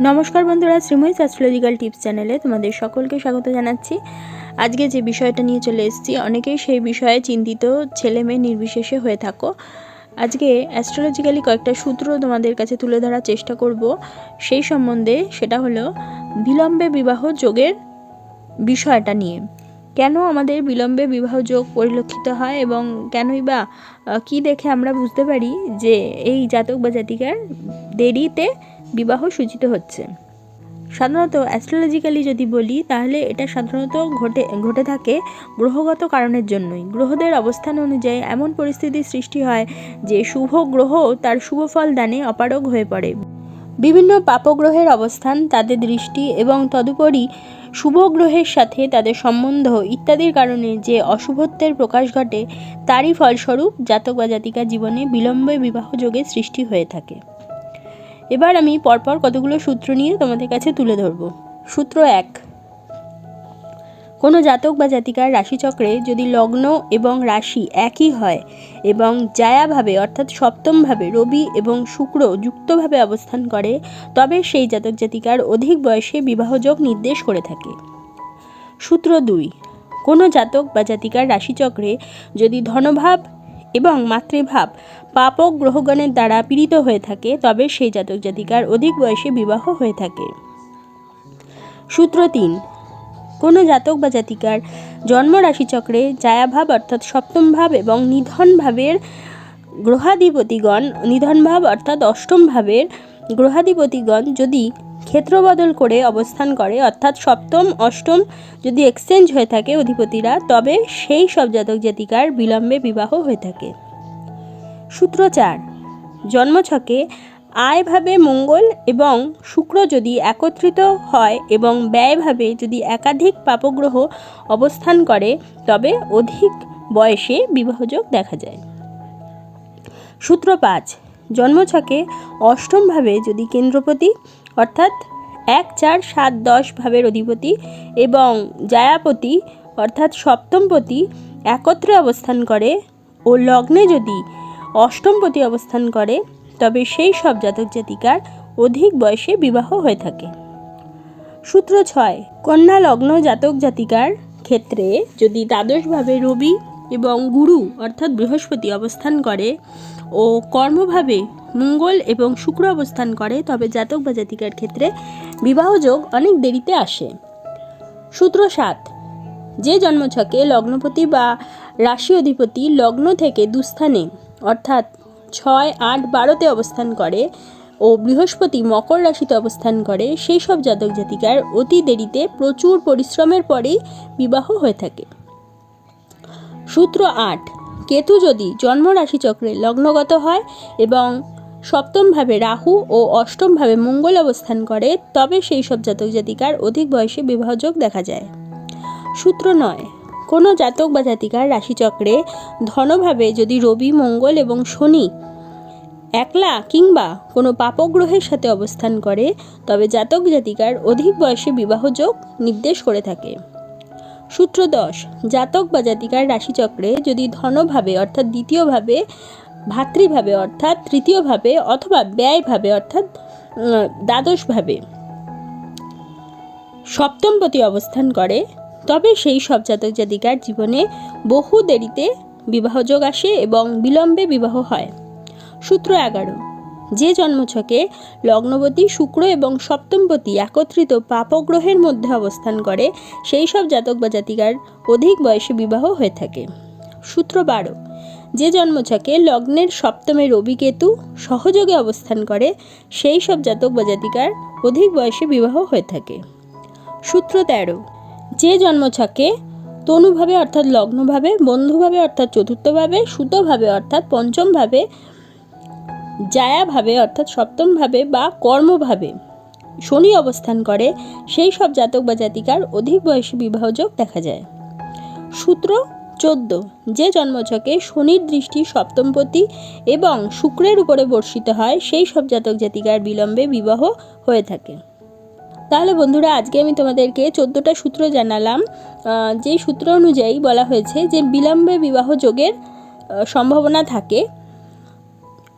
নমস্কার বন্ধুরা Sreemoyee astrological tips চ্যানেলে তোমাদের সকলকে স্বাগত জানাচ্ছি। আজকে যে বিষয়টা নিয়ে চলে এসেছি, অনেকেই সেই বিষয়ে চিন্তিত ছেলে মেয়ে নির্বিশেষে হয়ে থাকো। আজকে অ্যাস্ট্রোলজিক্যালি কয়েকটা সূত্র তোমাদের কাছে তুলে ধরার চেষ্টা করব। সেই সম্বন্ধে সেটা হলো বিলম্বে বিবাহ যোগের বিষয়টা নিয়ে। কেন আমাদের বিলম্বে বিবাহ যোগ পরিলক্ষিত হয় এবং কেনই বা কী দেখে আমরা বুঝতে পারি যে এই জাতক বা জাতিকার দেরিতে বিবাহ সূচিত হচ্ছে। সাধারণত অ্যাস্ট্রোলজিক্যালি যদি বলি, তাহলে এটা সাধারণত ঘটে ঘটে থাকে গ্রহগত কারণের জন্যই। গ্রহদের অবস্থান অনুযায়ী এমন পরিস্থিতির সৃষ্টি হয় যে শুভ গ্রহ তার শুভ ফল দানে অপারগ হয়ে পড়ে। বিভিন্ন পাপগ্রহের অবস্থান, তাদের দৃষ্টি এবং তদুপরি শুভ গ্রহের সাথে তাদের সম্বন্ধ ইত্যাদির কারণে যে অশুভত্বের প্রকাশ ঘটে, তারই ফলস্বরূপ জাতক বা জাতিকা জীবনে বিলম্বে বিবাহ যোগের সৃষ্টি হয়ে থাকে। এবার আমি পরপর কতগুলো সূত্র নিয়ে তোমাদের কাছে তুলে ধরব। সূত্র এক, কোনো জাতক বা জাতিকার রাশিচক্রে যদি লগ্ন এবং রাশি একই হয় এবং জায়াভাবে অর্থাৎ সপ্তমভাবে রবি এবং শুক্র যুক্তভাবে অবস্থান করে, তবে সেই জাতক জাতিকার অধিক বয়সে বিবাহযোগ নির্দেশ করে থাকে। সূত্র দুই, কোনো জাতক বা জাতিকার রাশিচক্রে যদি ধনভাব এবং মাতৃভাব। পাপক গ্রহগণের দ্বারা পীড়িত হয়ে থাকে, তবে সেই জাতক জাতিকার অধিক বয়সে বিবাহ হয়ে থাকে। সূত্র তিন। কোনো জাতক বা জাতিকার জন্ম রাশিচক্রে জায়াভাব অর্থাৎ সপ্তম ভাব এবং নিধন ভাবের গ্রহাধিপতিগণ নিধন ভাব অর্থাৎ অষ্টম ভাবের গ্রহাধিপতিগণ যদি ক্ষেত্র বদল করে অবস্থান করে, অর্থাৎ সপ্তম, অষ্টম যদি এক্সচেঞ্জ হয়ে থাকে অধিপতিরা, তবে সেই সব জাতক জাতিকার বিলম্বে বিবাহ হয়ে থাকে। সূত্র চার, জন্মছকে আয়ভাবে মঙ্গল এবং শুক্র যদি একত্রিত হয় এবং ব্যয়ভাবে যদি একাধিক পাপগ্রহ অবস্থান করে, তবে অধিক বয়সে বিবাহযোগ দেখা যায়। সূত্র পাঁচ, জন্মছকে অষ্টমভাবে যদি কেন্দ্রপতি অর্থাৎ এক চার সাত দশ ভাবের অধিপতি এবং জায়াপতি অর্থাৎ সপ্তমপতি একত্রে অবস্থান করে ও লগ্নে যদি অষ্টমপতি অবস্থান করে, তবে সেই সব জাতক জাতিকার অধিক বয়সে বিবাহ হয়ে থাকে। সূত্র ছয়, কন্যা লগ্ন জাতক জাতিকার ক্ষেত্রে যদি দ্বাদশভাবে রবি এবং গুরু, অর্থাৎ বৃহস্পতি অবস্থান করে ও কর্মভাবে মঙ্গল এবং শুক্র অবস্থান করে, তবে জাতক বা জাতিকার ক্ষেত্রে বিবাহযোগ অনেক দেরিতে আসে। সূত্র সাত, যে জন্মছকে লগ্নপতি বা রাশি অধিপতি লগ্ন থেকে দুস্থানে, অর্থাৎ ছয়, আট, বারোতে অবস্থান করে ও বৃহস্পতি মকর রাশিতে অবস্থান করে, সেই সব জাতক জাতিকার অতি দেরিতে প্রচুর পরিশ্রমের পরেই বিবাহ হয়ে থাকে। সূত্র আট। কেতু যদি জন্ম রাশিচক্রে লগ্নগত হয় এবং সপ্তমভাবে রাহু ও অষ্টমভাবে মঙ্গল অবস্থান করে, তবে সেই সব জাতক জাতিকার অধিক বয়সে বিবাহযোগ দেখা যায়। সূত্র নয়। কোনো জাতক বা জাতিকার রাশিচক্রে ধনভাবে যদি রবি, মঙ্গল এবং শনি একলা কিংবা কোনো পাপগ্রহের সাথে অবস্থান করে, তবে জাতক জাতিকার অধিক বয়সে বিবাহযোগ নির্দেশ করে থাকে। সূত্র দশ, জাতক বা জাতিকার রাশিচক্রে যদি ধনভাবে অর্থাৎ দ্বিতীয়ভাবে, ভাতৃভাবে অর্থাৎ তৃতীয়ভাবে অথবা ব্যয়ভাবে অর্থাৎ দ্বাদশভাবে সপ্তমপতি অবস্থান করে, তবে সেই সব জাতক জাতিকার জীবনে বহু দেরিতে বিবাহযোগ আসে এবং বিলম্বে বিবাহ হয়। সূত্র এগারো যে জন্মছকে লগ্নবতী, শুক্র এবং সপ্তমপতি একত্রিত পাপগ্রহের মধ্যে অবস্থান করে, সেই সব জাতক বা জাতিকার অধিক বয়সে বিবাহ হয়ে থাকে। সূত্র বারো, যে জন্মছকে লগ্নের সপ্তমে রবি কেতু সহযোগে অবস্থান করে, সেই সব জাতক বা জাতিকার অধিক বয়সে বিবাহ হয়ে থাকে। সূত্র তেরো, যে জন্মছকে তনুভাবে অর্থাৎ লগ্নভাবে, বন্ধুভাবে অর্থাৎ চতুর্থভাবে, সুতোভাবে অর্থাৎ পঞ্চমভাবে জায়াভাবে, অর্থাৎ সপ্তমভাবে বা কর্মভাবে শনি অবস্থান করে, সেই সব জাতক বা জাতিকার অধিক বয়সী বিবাহযোগ দেখা যায়। সূত্র চোদ্দ, যে জন্মছকে শনির দৃষ্টি সপ্তমপতি এবং শুক্রের উপরে বর্ষিত হয়, সেই সব জাতক জাতিকার বিলম্বে বিবাহ হয়ে থাকে। তাহলে বন্ধুরা, আজকে আমি তোমাদেরকে চোদ্দোটা সূত্র জানালাম। যে সূত্র অনুযায়ী বলা হয়েছে যে বিলম্বে বিবাহ যোগের সম্ভাবনা থাকে।